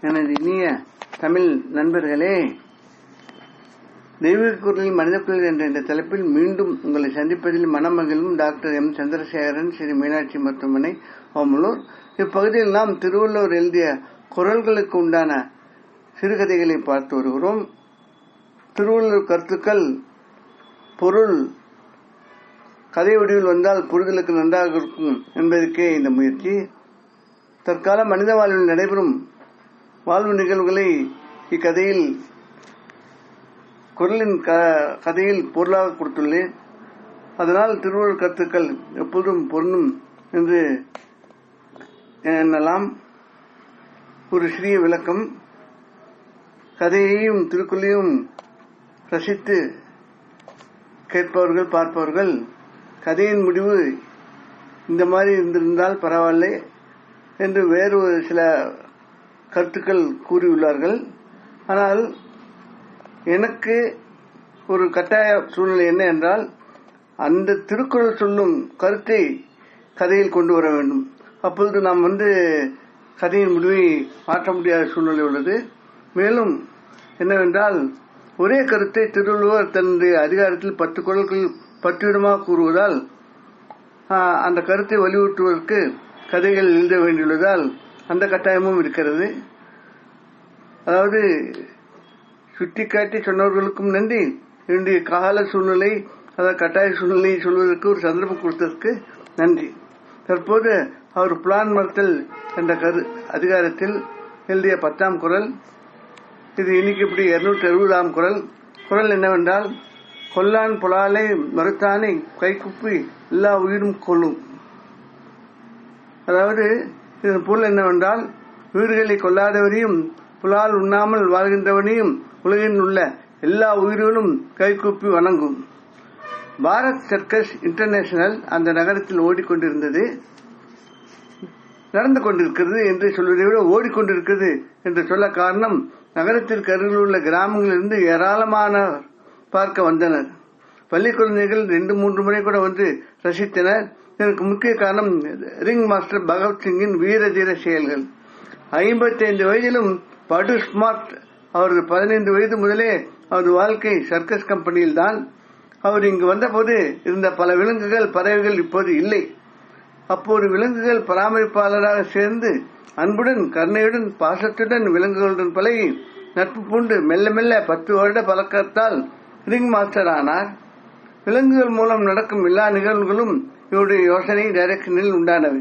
எனது இனிய தமிழ் நண்பர்களே தெய்வ குரலில் மனித குரல் என்ற இந்த தலைப்பில் மீண்டும் உங்களை சந்திப்பதில் மனமகிழும் டாக்டர் எம். சந்திரசேகரன் ஸ்ரீ மீனாட்சி மருத்துவமனை ஓமலூர் இப்பகுதியில் நாம் திருவள்ளுவர் எழுதிய குரல்களுக்கு உண்டான சிறுகதைகளை பார்த்து வருகிறோம். திருவள்ளுவர் கருத்துக்கள் பொருள் கதை வடிவில் வந்தால் புரிதலுக்கு நன்றாக இருக்கும் என்பதற்கே இந்த முயற்சி. தற்கால மனித வாழ்வில் நடைபெறும் வாழ்வு நிகழ்வுகளை இக்கதையில் குரலின் க- கதையில் பொருளாக கொடுத்துள்ளேன். அதனால் திருவள்ளுவர் கருத்துக்கள் எப்போதும் பொருந்தும் என்று எண்ணலாம். ஒரு சிறிய விளக்கம். கதையையும் திருக்குள்ளையும் ரசித்து கேட்பவர்கள் பார்ப்பவர்கள் கதையின் முடிவு இந்த மாதிரி இருந்திருந்தால் பரவாயில்லை என்று வேறு ஒரு சில கருத்துக்கள் கூறியுள்ளார்கள். ஆனால் எனக்கு ஒரு கட்டாய சூழ்நிலை என்ன என்றால் அந்த திருக்குறள் சொல்லும் கருத்தை கதையில் கொண்டு வர வேண்டும். அப்பொழுது நாம் வந்து கதையின் முடிவை மாற்ற முடியாத சூழ்நிலை உள்ளது. மேலும் என்னவென்றால் ஒரே கருத்தை திருவள்ளுவர் தன்னுடைய அதிகாரத்தில் பத்து குரல்கள் பத்திரிடமாக கூறுவதால் அந்த கருத்தை வலியுறுத்துவதற்கு கதைகள் எழுத வேண்டியுள்ளதால் அந்த கட்டாயமும் இருக்கிறது. அதாவது சுட்டிக்காட்டி சொன்னவர்களுக்கும் நன்றி. என்னுடைய கால சூழ்நிலை அதாவது கட்டாய சூழ்நிலை சொல்வதற்கு ஒரு சந்தர்ப்பம் கொடுத்ததற்கு நன்றி. தற்போது அவர் பிளான் மறுத்தல் என்ற கரு அதிகாரத்தில் எழுதிய பத்தாம் குரல் இது இன்னைக்கு இப்படி இருநூற்றி அறுபதாம் குரல். குரல் என்னவென்றால் கொல்லான் புலாலை மறுத்தானை கைக்குப்பி எல்லா உயிரும் கொள்ளும் அதாவது இதன் பொருள் என்னவென்றால் உயிர்களை கொல்லாதவரையும் புலால் உண்ணாமல் வாழ்கின்றவனையும் உலகில் உள்ள எல்லா உயிர்களும் கைகூப்பி வணங்கும். பாரத் சர்க்கஸ் இன்டர்நேஷனல் அந்த நகரத்தில் ஓடிக்கொண்டிருந்தது. நடந்து கொண்டிருக்கிறது என்று சொல்வதை விட ஓடிக்கொண்டிருக்கிறது என்று சொல்ல காரணம் நகரத்திற்கு அருகில் உள்ள கிராமங்களிலிருந்து ஏராளமானவர் பார்க்க வந்தனர். பள்ளி குழந்தைகள் ரெண்டு மூன்று முறை கூட வந்து ரசித்தனர். இதற்கு முக்கிய காரணம் ரிங் மாஸ்டர் பகத்சிங்கின் வீர தீர செயல்கள். ஐம்பத்தைந்து வயதிலும் படு ஸ்மார்ட். அவரது பதினைந்து வயது முதலே அவரது வாழ்க்கை சர்க்கஸ் கம்பெனியில் தான். அவர் இங்கு வந்தபோது இருந்த பல விலங்குகள் பறவைகள் இப்போது இல்லை. அப்போது விலங்குகள் பராமரிப்பாளராக சேர்ந்து அன்புடன் கருணையுடன் பாசத்துடன் விலங்குகளுடன் பழகி நட்பு பூண்டு மெல்ல மெல்ல பத்து வருட பழக்கத்தால் ரிங் மாஸ்டர் ஆனார் விலங்குகள் மூலம் நடக்கும் எல்லா நிகழ்வுகளும் இவருடைய யோசனை டைரக்ஷனில் உண்டானவை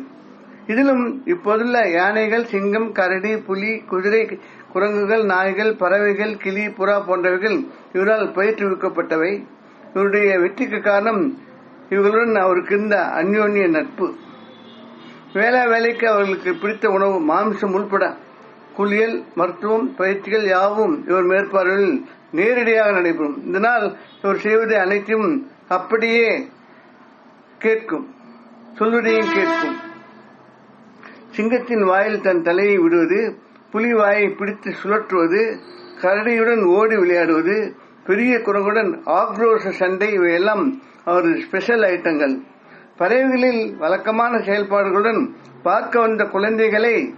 இதிலும் இப்போதுள்ள யானைகள் சிங்கம் கரடி புலி குதிரை குரங்குகள் நாய்கள் பறவைகள் கிளி புறா போன்றவைகள் இவரால் பயிற்றுவிக்கப்பட்டவை. இவருடைய வெற்றிக்கு காரணம் இவர்களுடன் அவருக்கு இருந்த அந்யோன்ய நட்பு. வேளா வேலைக்கு அவர்களுக்கு பிடித்த உணவு மாம்சம் உள்பட குளியல் மருத்துவம் பயிற்சிகள் யாவும் இவர் மேற்பார்வையில் நேரடியாக நடைபெறும். இதனால் இவர் செய்வது அனைத்தையும் அப்படியே கேட்கும். சொல்வதையும் கேட்கும். சிங்கத்தின் வாயில் தன் தலையை விடுவது புலி வாயை பிடித்து சுழற்றுவது கரடியுடன் ஓடி விளையாடுவது பெரிய குரங்குடன் ஆக்ரோஷ சண்டை இவையெல்லாம் அவரது ஸ்பெஷல் ஐட்டங்கள். பறவைகளில் வழக்கமான செயல்பாடுகளுடன் பார்க்க வந்த குழந்தைகளை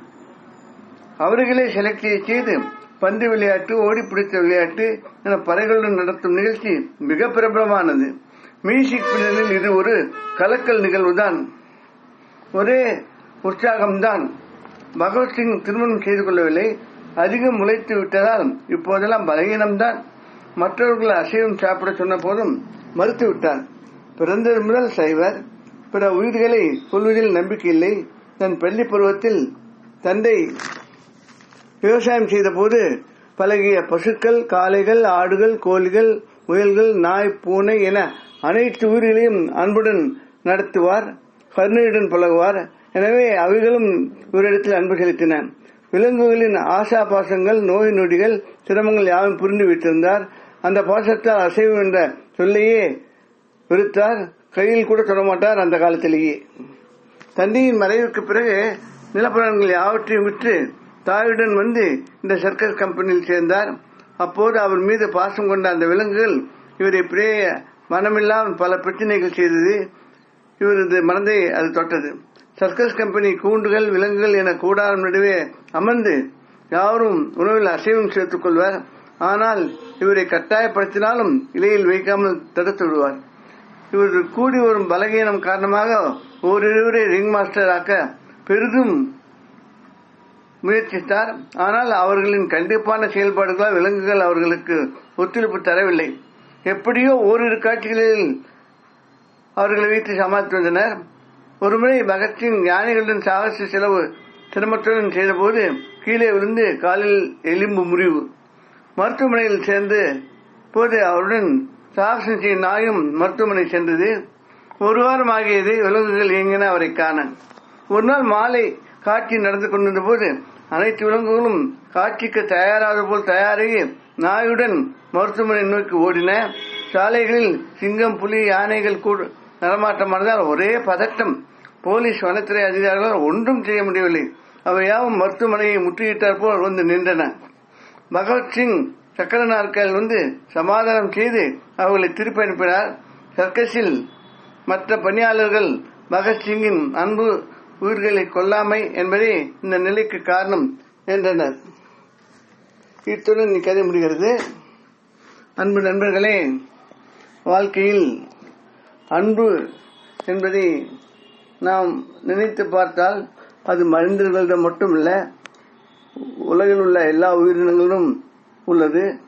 அவர்களே செலக்ட் செய்து பந்து விளையாட்டு ஓடி பிடித்த விளையாட்டு என பறவைகளுடன் நடத்தும் நிகழ்ச்சி மிக பிரபலமானது. மியூசிக் பின்னணியில் இது ஒரு கலக்கல் நிகழ்வுதான். ஒரே உற்சாகம்தான். பகவத்சிங் திருமணம் செய்து கொள்ளவில்லை. அதிகம் முளைத்து விட்டதால் இப்போதெல்லாம் பலகீனம்தான். மற்றவர்கள் அசைவம் சாப்பிட சொன்ன போதும் மறுத்து விட்டார். பிறந்தது முதல் சைவர். பிற உயிர்களை கொள்வதில் நம்பிக்கை இல்லை. தன் பள்ளி பருவத்தில் தந்தை விவசாயம் செய்தபோது பழகிய பசுக்கள் காளைகள் ஆடுகள் கோழிகள் முயல்கள் நாய் பூனை என அனைத்து உயிர்களையும் அன்புடன் நடத்துவார் கருணையுடன் பழகுவார். எனவே அவைகளும் இவரிடத்தில் அன்பு செலுத்தின. விலங்குகளின் ஆசா பாசங்கள் நோய் நொடிகள் சிரமங்கள் யாவும் புரிந்து வைத்திருந்தார் அந்த பாசத்தால் அசைவம் என்ற சொல்லையே வெறுத்தார். கையில் கூட தொடமாட்டார் அந்த காலத்திலேயே. தந்தையின் மறைவுக்கு பிறகு நிலப்பலன்கள் யாவற்றையும் விற்று தாயுடன் வந்து இந்த சர்க்கரை கம்பெனியில் சேர்ந்தார். அப்போது அவர் மீது பாசம் கொண்ட அந்த விலங்குகள் இவரை பிரேய மனமில்லாமல் பல பிரச்சனைகள் செய்தது இவரது மனதை அது தொட்டது. சர்க்கஸ் கம்பெனி கூண்டுகள் விலங்குகள் என கூடாரம் நடுவே அமர்ந்து யாரும் உணவில் அசைவம் சேர்த்துக் கொள்வார். ஆனால் இவரை கட்டாயப்படுத்தினாலும் இலையில் வைக்காமல் தடுத்து விடுவார். இவர் கூடி வரும் பலகீனம் காரணமாக ஓரிருவரை ரிங் மாஸ்டர் ஆக்க பெரிதும் முயற்சித்தார். ஆனால் அவர்களின் கண்டிப்பான செயல்பாடுகளால் விலங்குகள் அவர்களுக்கு ஒத்துழைப்பு தரவில்லை. எப்படியோ ஓரிரு காட்சிகளில் அவர்களை வைத்து சமாளித்து வந்தனர். ஒருமுறை பகத்சிங் யானைகளுடன் சாகச செலவு சிரமத்துடன் செய்தபோது கீழே விழுந்து காலில் எலும்பு முறிவு. மருத்துவமனையில் சேர்ந்து போது அவருடன் சாகசம் செய்யும் நாயும் மருத்துவமனை சென்றது. ஒரு வாரம் ஆகியது விலங்குகள் இயங்கின அவரை காண. ஒரு நாள் மாலை காட்சி நடந்து கொண்டிருந்த போது அனைத்து விலங்குகளும் காட்சிக்கு தயாராத போல் தயாராகி நாயுடன் மருத்துவமனை நோக்கி ஓடின சாலைகளில் சிங்கம் புலி யானைகள் கூட நடமாட்டமானதால் ஒரே பதட்டம். போலீஸ் வனத்துறை அதிகாரிகளால் ஒன்றும் செய்ய முடியவில்லை. அவை யாவும் மருத்துவமனையை முற்றுகிட்டார் போல் வந்து நின்றன. பகவத்சிங் சக்கர நாற்கால் வந்து சமாதானம் செய்து அவர்களை திருப்பி அனுப்பினார். சர்க்கஸில் மற்ற பணியாளர்கள் பகத்சிங்கின் அன்பு உயிர்களை கொல்லாமை என்பதே இந்த நிலைக்கு காரணம் என்றனர். இத்துடன் கதை முடிகிறது. அன்பு நண்பர்களே வாழ்க்கையில் அன்பு என்பதை நாம் நினைத்து பார்த்தால் அது மனிதர்களிடம் மட்டுமல்ல உலகில் உள்ள எல்லா உயிரினங்களிலும் உள்ளது.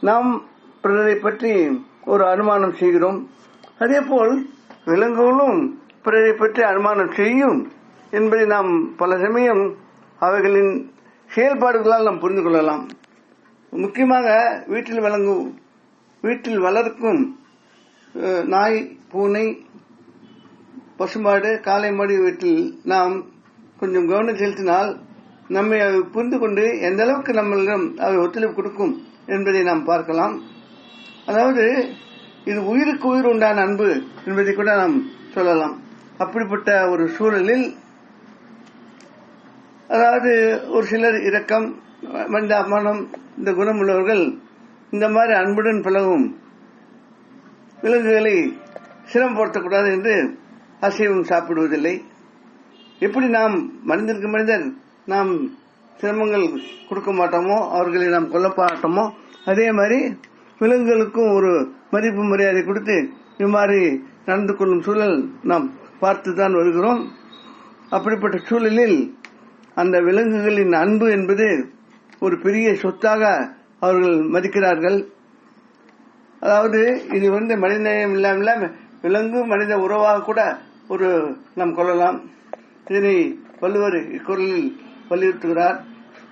நாம் பிறரை பற்றி ஒரு அனுமானம் செய்கிறோம். அதேபோல் விலங்குகளும் பிறரை பற்றி அனுமானம் செய்யும் என்பதை நாம் பல சமயம் அவைகளின் செயல்பாடுகளால் நாம் புரிந்து கொள்ளலாம். முக்கியமாக வீட்டில் வழங்கும் வீட்டில் வளர்க்கும் நாய் பூனை பசுமாடு காளை மாடு வீட்டில் நாம் கொஞ்சம் கவனம் செலுத்தினால் நம்மை அவை புரிந்து கொண்டு எந்த அளவுக்கு நம்மளிடம் அவை ஒத்துழைப்பு கொடுக்கும் என்பதை நாம் பார்க்கலாம். அதாவது இது உயிருக்கு உயிர் உண்டான அன்பு என்பதை கூட நாம் சொல்லலாம். அப்படிப்பட்ட ஒரு சூழலில் அதாவது ஒரு சிலர் இரக்கம் மனித அம்மானம் இந்த குணம் உள்ளவர்கள் இந்த மாதிரி அன்புடன் பழகும் விலங்குகளை சிரமப்படுத்தக்கூடாது என்று அசைவம் சாப்பிடுவதில்லை. எப்படி நாம் மனிதனுக்கு மனிதர் நாம் சிரமங்கள் கொடுக்க மாட்டோமோ அவர்களை நாம் கொல்ல மாட்டோமோ அதே மாதிரி விலங்குகளுக்கும் ஒரு மதிப்பு மரியாதை கொடுத்து இது நடந்து கொள்ளும் சூழல் நாம் பார்த்து தான் வருகிறோம். அப்படிப்பட்ட சூழலில் அந்த விலங்குகளின் அன்பு என்பது ஒரு பெரிய சொத்தாக அவர்கள் மதிக்கிறார்கள். அதாவது இது வந்து மனிதநேயம் இல்லாமல் விலங்கு மனித உறவாக கூட ஒரு நாம் கொள்ளலாம். இதனை வள்ளுவர் இக்குரலில் வலியுறுத்துகிறார்.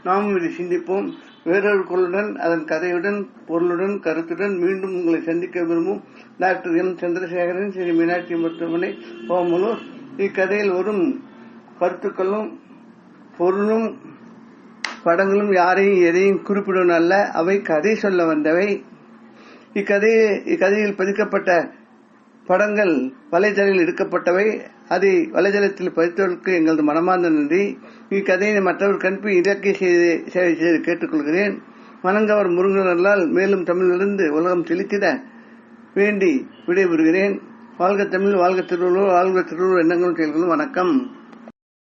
நாமும் இதை சிந்திப்போம். வேறொரு குரலுடன் அதன் கதையுடன் பொருளுடன் கருத்துடன் மீண்டும் உங்களை சந்திக்க விரும்பும் டாக்டர் எம். சந்திரசேகரன் ஸ்ரீ மீனாட்சி மருத்துவமனை ஓமலூர் இக்கதையில் வரும் கருத்துக்களும் பொருளும் படங்களும் யாரையும் எதையும் குறிப்பிடும் அல்ல. அவை கதை சொல்ல வந்தவை. இக்கதை இக்கதையில் பதிக்கப்பட்ட படங்கள் வலைதளத்தில் எடுக்கப்பட்டவை. அதை வலைதளத்தில் பதித்தவர்களுக்கு எங்களது மனமார்ந்த நன்றி. இக்கதையை மற்றவர் கண்பி இலக்கிய செய்து சேவை செய்து கேட்டுக்கொள்கிறேன். மனங்கவர் முருகனர்களால் மேலும் தமிழிலிருந்து உலகம் செலுத்திட வேண்டி விடைபெறுகிறேன். வாழ்க தமிழ் வாழ்க திருவள்ளுவர் வாழ்க திருவள்ளுவர் எண்ணங்களும் செயல்களும். வணக்கம்.